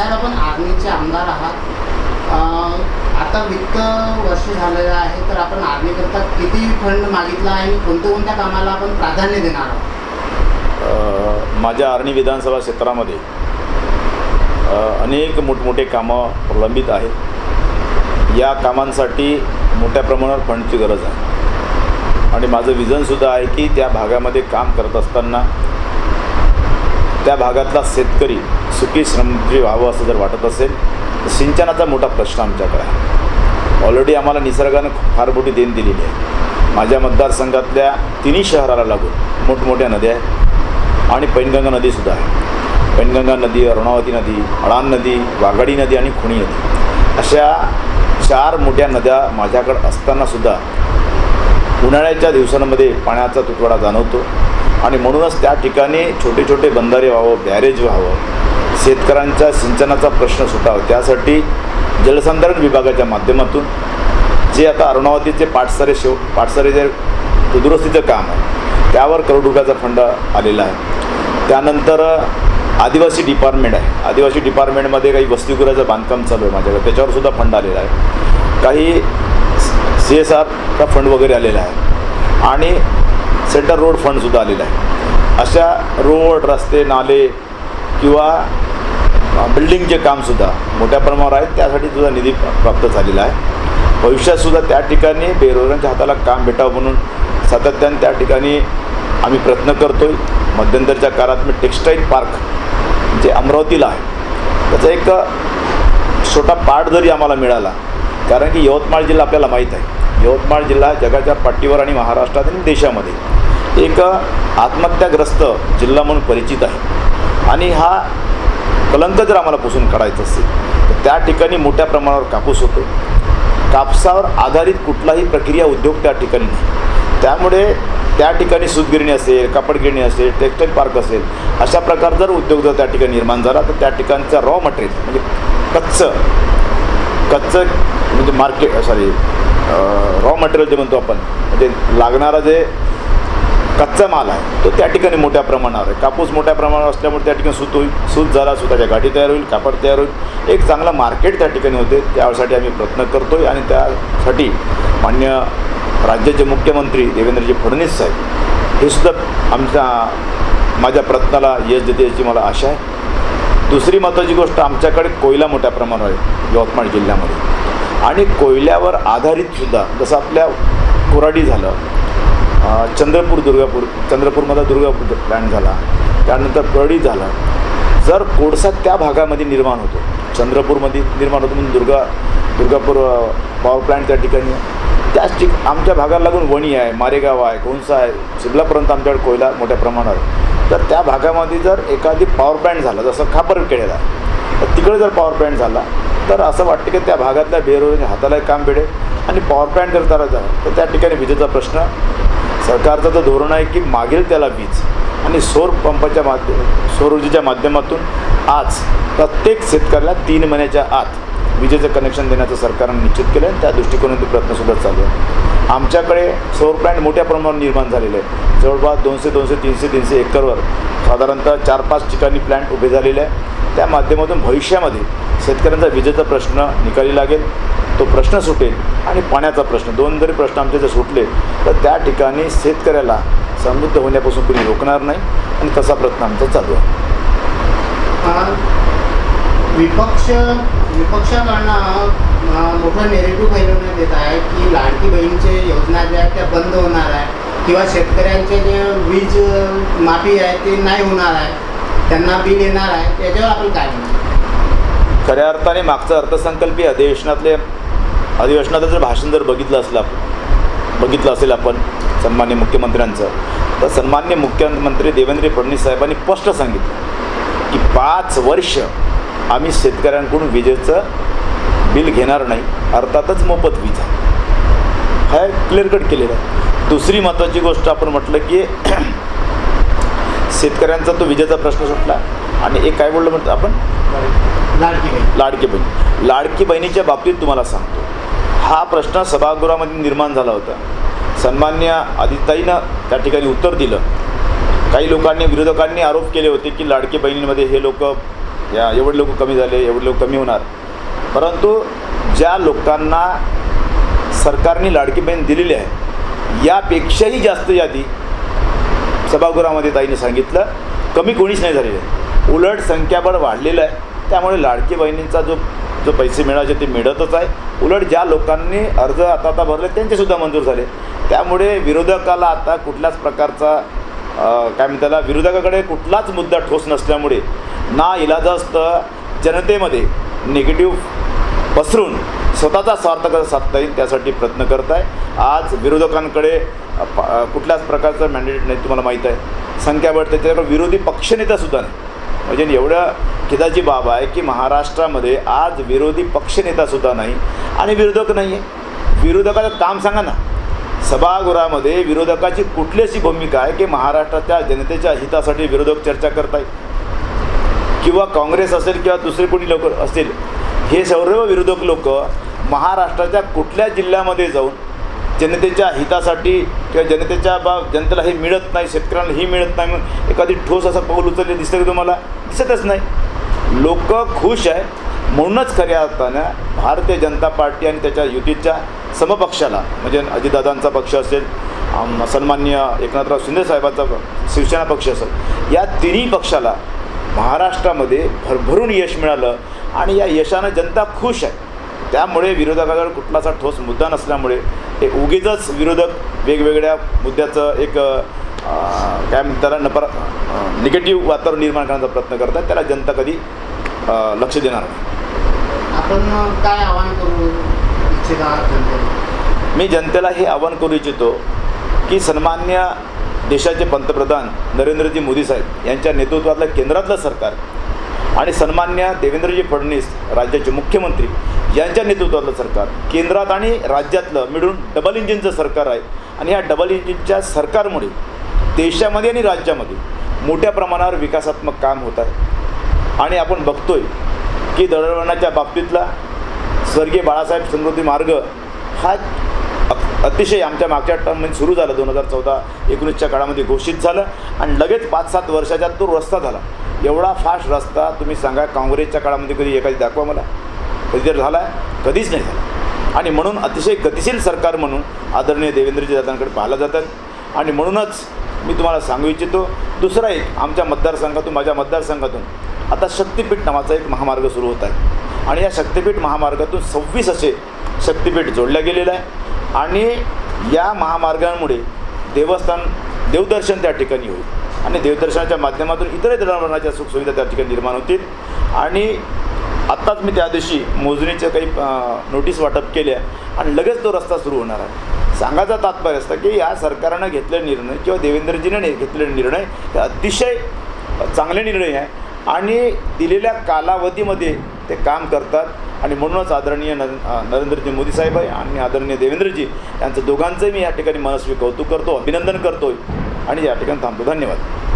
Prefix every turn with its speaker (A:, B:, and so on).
A: साहेब आपण आर्मीचे आमदार आहात. आता वित्त वर्ष झालेलं आहे तर आपण आर्मीकरता किती फंड मागितला आहे आणि कोणत्या कोणत्या कामाला आपण प्राधान्य देणार आहोत?
B: माझ्या आर्णी विधानसभा क्षेत्रामध्ये अनेक मोठमोठे कामं प्रलंबित आहेत. या कामांसाठी मोठ्या प्रमाणावर फंडची गरज आहे. आणि माझं विजनसुद्धा आहे की त्या भागामध्ये काम करत असताना त्या भागातला शेतकरी सुखी श्रमजी व्हावं असं जर वाटत असेल तर सिंचनाचा मोठा प्रश्न आमच्याकडे आहे. ऑलरेडी आम्हाला निसर्गानं फार मोठी देण दिलेली आहे. माझ्या मतदारसंघातल्या तिन्ही शहराला लागून मोठमोठ्या नद्या आहेत. आणि पैनगंगा नदीसुद्धा आहे. पैनगंगा नदी अरुणावती नदी अडान नदी वाघाडी नदी आणि खुणी नदी. अशा चार मोठ्या नद्या माझ्याकडं असतानासुद्धा उन्हाळ्याच्या दिवसांमध्ये पाण्याचा तुटवडा जाणवतो. आणि म्हणूनच त्या ठिकाणी छोटे छोटे बंधारे व्हावं बॅरेज व्हावं शेतकऱ्यांच्या सिंचनाचा प्रश्न सुटावा. त्यासाठी जलसंधारण विभागाच्या माध्यमातून जे आता अरुणावतीचे पाठसारे शेव पाटसरे जे दुरुस्तीचं काम आहे त्यावर करोड रुपयाचा फंड आलेला आहे. त्यानंतर आदिवासी डिपार्टमेंट आहे. आदिवासी डिपार्टमेंटमध्ये काही वसतिगृहाचं बांधकाम चालू आहे माझ्याकडे. त्याच्यावरसुद्धा फंड आलेला आहे. काही सी एस आरचा फंड वगैरे आलेला आहे. आणि सेंटर रोड फंडसुद्धा आलेला आहे. अशा रोड रस्ते नाले किंवा बिल्डिंगचे कामसुद्धा मोठ्या प्रमाणावर आहेत. त्यासाठी सुद्धा निधी प्राप्त झालेला आहे. भविष्यातसुद्धा त्या ठिकाणी बेरोजगारांच्या हाताला काम भेटावं म्हणून सातत्याने त्या ठिकाणी आम्ही प्रयत्न करतो आहे मध्यंतरच्या काळात मी टेक्स्टाईल पार्क जे अमरावतीला आहे त्याचा एक छोटा पार्ट जरी आम्हाला मिळाला कारण की यवतमाळ जिल्हा आपल्याला माहीत आहे. यवतमाळ जिल्हा जगाच्या पाठीवर आणि महाराष्ट्रात आणि देशामध्ये एक आत्महत्याग्रस्त जिल्हा म्हणून परिचित आहे. आणि हा कलंक जर आम्हाला पुसून काढायचं असेल तर त्या ठिकाणी मोठ्या प्रमाणावर कापूस होतो. कापसावर आधारित कुठलाही प्रक्रिया उद्योग त्या ठिकाणी नाही. त्यामुळे त्या ठिकाणी सूतगिरणी असेल कापडगिरणी असेल टेक्स्टाईल पार्क असेल अशा प्रकार जर उद्योग जर त्या ठिकाणी निर्माण झाला तर त्या ठिकाणचं रॉ मटेरियल म्हणजे कच्चं कच्चं म्हणजे मार्केट सॉरी रॉ मटेरियल जे म्हणतो आपण म्हणजे लागणारा जे कच्चा माल आहे. तो त्या ठिकाणी मोठ्या प्रमाणावर आहे. कापूस मोठ्या प्रमाणावर असल्यामुळे त्या ठिकाणी सूत होईल. सूत झाला सुताच्या गाठी तयार होईल कापड तयार होईल. एक चांगला मार्केट त्या ठिकाणी होते. त्यासाठी आम्ही प्रयत्न करतो आहे आणि त्यासाठी मान्य राज्याचे मुख्यमंत्री देवेंद्रजी फडणवीस साहेब हे सुद्धा आमच्या माझ्या प्रयत्नाला यश देते याची मला आशा आहे. दुसरी महत्त्वाची गोष्ट आमच्याकडे कोयला मोठ्या प्रमाणावर आहे यवतमाळ जिल्ह्यामध्ये. आणि कोयल्यावर आधारितसुद्धा जसं आपल्या कोराडी झालं चंद्रपूर दुर्गापूर चंद्रपूरमध्ये दुर्गापूर प्लॅन झाला. त्यानंतर परळी झाला. जर कोळसा त्या भागामध्ये निर्माण होतो चंद्रपूरमध्ये निर्माण होतो म्हणून दुर्गा दुर्गापूर पॉवर प्लॅन्ट त्या ठिकाणी त्याच ठिक आमच्या भागाला लागून वणी आहे मारेगाव आहे कोणसा आहे चिखलापर्यंत आमच्याकडे कोयला मोठ्या प्रमाणावर तर त्या भागामध्ये जर एखादी पॉवर प्लॅन्ट झाला जसं खापरखेड्याला आहे तर तिकडे जर पॉवर प्लॅन्ट झाला तर असं वाटतं की त्या भागातल्या बेरोजगार हातालाही काम भेटेल आणि पॉवर प्लॅन्ट जर झाला तर त्या ठिकाणी विजेचा प्रश्न सरकारचं तर धोरण आहे की मागेल त्याला वीज. आणि सौर पंपाच्या माध्यम सौर ऊर्जेच्या माध्यमातून आज प्रत्येक शेतकऱ्याला तीन महिन्याच्या आत विजेचं कनेक्शन देण्याचं सरकारनं निश्चित केलं आहे त्या दृष्टिकोनातून प्रयत्नसुद्धा चालू आहे. आमच्याकडे सौर प्लॅन्ट मोठ्या प्रमाणावर निर्माण झालेले आहे जवळपास दोनशे दोनशे तीनशे तीनशे एकरवर साधारणतः चार पाच ठिकाणी प्लॅन्ट उभे झालेले आहे त्या माध्यमातून भविष्यामध्ये शेतकऱ्यांचा विजेचा प्रश्न निकाली लागेल. तो प्रश्न सुटेल आणि पाण्याचा प्रश्न दोन जरी प्रश्न आमचे जर सुटले तर त्या ठिकाणी शेतकऱ्याला समृद्ध होण्यापासून कुणी रोखणार नाही आणि तसा प्रयत्न आमचा चालू आहे.
A: विपक्ष विपक्षाकडनं मोठं नेरेटिव्ह फैलवण्यात येत आहे की लाडकी बहीणचे योजना ज्या आहेत त्या बंद होणार आहे किंवा शेतकऱ्यांचे जे वीज माफी आहे ते नाही होणार आहे त्यांना बिल येणार आहे याच्यावर आपण काय म्हणतो
B: खऱ्या अर्थाने मागचं अर्थसंकल्पीय अधिवेशनातले अधिवेशनाचं जर भाषण जर बघितलं असलं आपण बघितलं असेल आपण सन्मान्य मुख्यमंत्र्यांचं तर सन्मान्य मुख्यमंत्री देवेंद्र फडणवीस साहेबांनी स्पष्ट सांगितलं की पाच वर्ष आम्ही शेतकऱ्यांकडून विजेचं बिल घेणार नाही अर्थातच मोफत वीज हा क्लिअर कट केलेलं आहे. दुसरी महत्त्वाची गोष्ट आपण म्हटलं की शेतकऱ्यांचा तो विजेचा प्रश्न सुटला आणि एक काय बोललं म्हणतो आपण?
A: लाडकी बहीण.
B: लाडकी बहीण. लाडकी बहिणीच्या बाबतीत तुम्हाला सांगतो. हा प्रश्न सभागृहामध्ये निर्माण झाला होता. सन्मान्य आदिताईनं त्या ठिकाणी उत्तर दिलं. काही लोकांनी विरोधकांनी आरोप केले होते की लाडके बहिणीमध्ये हे लोक या एवढे लोक कमी झाले एवढे लोक कमी होणार. परंतु ज्या लोकांना सरकारने लाडकी बहीण दिलेली आहे यापेक्षाही जास्त यादी सभागृहामध्ये ताईने सांगितलं. कमी कोणीच नाही झालेलं आहे. उलट संख्याबळ वाढलेलं आहे. त्यामुळे लाडकी बहिणींचा जो जो पैसे मिळायचे ते मिळतच आहे. उलट ज्या लोकांनी अर्ज आता आता भरले त्यांचेसुद्धा मंजूर झाले. त्यामुळे विरोधकाला आता कुठल्याच प्रकारचा काय म्हणताला विरोधकाकडे कुठलाच मुद्दा ठोस नसल्यामुळे ना इलाजास्त जनतेमध्ये निगेटिव्ह पसरून स्वतःचा स्वार्थ कसा साधता येईल त्यासाठी प्रयत्न करत आहे आज विरोधकांकडे प- कुठल्याच प्रकारचं मॅन्डेट नाही तुम्हाला माहीत आहे. संख्याबळ त्याच्याकडे विरोधी पक्षनेतासुद्धा नाही. म्हणजे एवढ्या खिदाची बाब आहे की महाराष्ट्रामध्ये आज विरोधी पक्षनेतासुद्धा नाही आणि विरोधक नाही आहे विरोधकाचं काम सांगा ना. सभागृहामध्ये विरोधकाची कुठली अशी भूमिका आहे की महाराष्ट्राच्या जनतेच्या हितासाठी विरोधक चर्चा करतायत? किंवा काँग्रेस असेल किंवा दुसरे कोणी लोक असतील हे सर्व विरोधक लोक महाराष्ट्राच्या कुठल्या जिल्ह्यामध्ये जाऊन जनतेच्या हितासाठी किंवा जनतेच्या बा जनतेला हे मिळत नाही शेतकऱ्यांना ही मिळत नाही म्हणून एखादी ठोस असं पाऊल उचलले दिसतं की तुम्हाला? दिसतच नाही. लोक खुश आहे म्हणूनच खऱ्या अर्थानं भारतीय जनता पार्टी आणि त्याच्या युतीच्या समपक्षाला म्हणजे अजितदादांचा पक्ष असेल सन्मान्य एकनाथराव शिंदेसाहेबांचा शिवसेना पक्ष असेल या तिन्ही पक्षाला महाराष्ट्रामध्ये भरभरून यश मिळालं आणि या यशानं जनता खुश आहे. त्यामुळे विरोधकाकडे कुठलासा ठोस मुद्दा नसल्यामुळे हे उगीचच विरोधक वेगवेगळ्या मुद्द्याचं एक काय म्हणतात त्याला नपर निगेटिव्ह वातावरण निर्माण करण्याचा प्रयत्न करतात त्याला जनता कधी लक्ष देणार नाही.
A: आपण काय आवाहन करू इच्छित
B: मी जनतेला हे आवाहन करू इच्छितो की सन्मान्य देशाचे पंतप्रधान नरेंद्रजी मोदी साहेब यांच्या नेतृत्वातलं केंद्रातलं सरकार आणि सन्मान्य देवेंद्रजी फडणवीस राज्याचे मुख्यमंत्री यांच्या नेतृत्वातलं सरकार केंद्रात आणि राज्यातलं मिळून डबल इंजिनचं सरकार आहे. आणि या डबल इंजिनच्या सरकारमुळे देशामध्ये आणि राज्यामध्ये मोठ्या प्रमाणावर विकासात्मक काम होत आहे. आणि आपण बघतोय की दळणवळणाच्या बाबतीतला स्वर्गीय बाळासाहेब समृद्धी मार्ग हा अतिशय आमच्या मागच्या टर्ममध्ये सुरू झाला. दोन हजार चौदा एकोणीसच्या काळामध्ये घोषित झालं आणि लगेच पाच सात वर्षाच्या तो रस्ता झाला. एवढा फास्ट रस्ता तुम्ही सांगा काँग्रेसच्या काळामध्ये कधी एखादी दाखवा मला. कधी झाला आहे कधीच नाही झाला. आणि म्हणून अतिशय गतिशील सरकार म्हणून आदरणीय देवेंद्रजी दादांकडे पाहिलं जातात. आणि म्हणूनच मी तुम्हाला सांगू इच्छितो दुसरा एक आमच्या मतदारसंघातून माझ्या मतदारसंघातून आता शक्तिपीठ नावाचा एक महामार्ग सुरू होत आहे. आणि या शक्तिपीठ महामार्गातून सव्वीस असे शक्तिपीठ जोडल्या गेलेलं आहे. आणि या महामार्गांमुळे देवस्थान देवदर्शन त्या ठिकाणी होईल. आणि देवदर्शनाच्या माध्यमातून इतरही दळणवळणाच्या सुखसुविधा त्या ठिकाणी निर्माण होतील. आणि आत्ताच मी त्या दिवशी मोजणीच्या काही नोटीस वाटप केल्या आणि लगेच तो रस्ता सुरू होणार आहे. सांगायचा तात्पर्य असतं की या सरकारनं घेतलेले निर्णय किंवा देवेंद्रजीने घेतलेले निर्णय हे अतिशय चांगले निर्णय आहे आणि दिलेल्या कालावधीमध्ये ते काम करतात आणि म्हणूनच आदरणीय न नरेंद्रजी मोदी साहेब आहे आणि आदरणीय देवेंद्रजी यांचं दोघांचंही मी या ठिकाणी मनस्वी कौतुक करतो अभिनंदन करतो आणि या ठिकाणी थांबतो. धन्यवाद.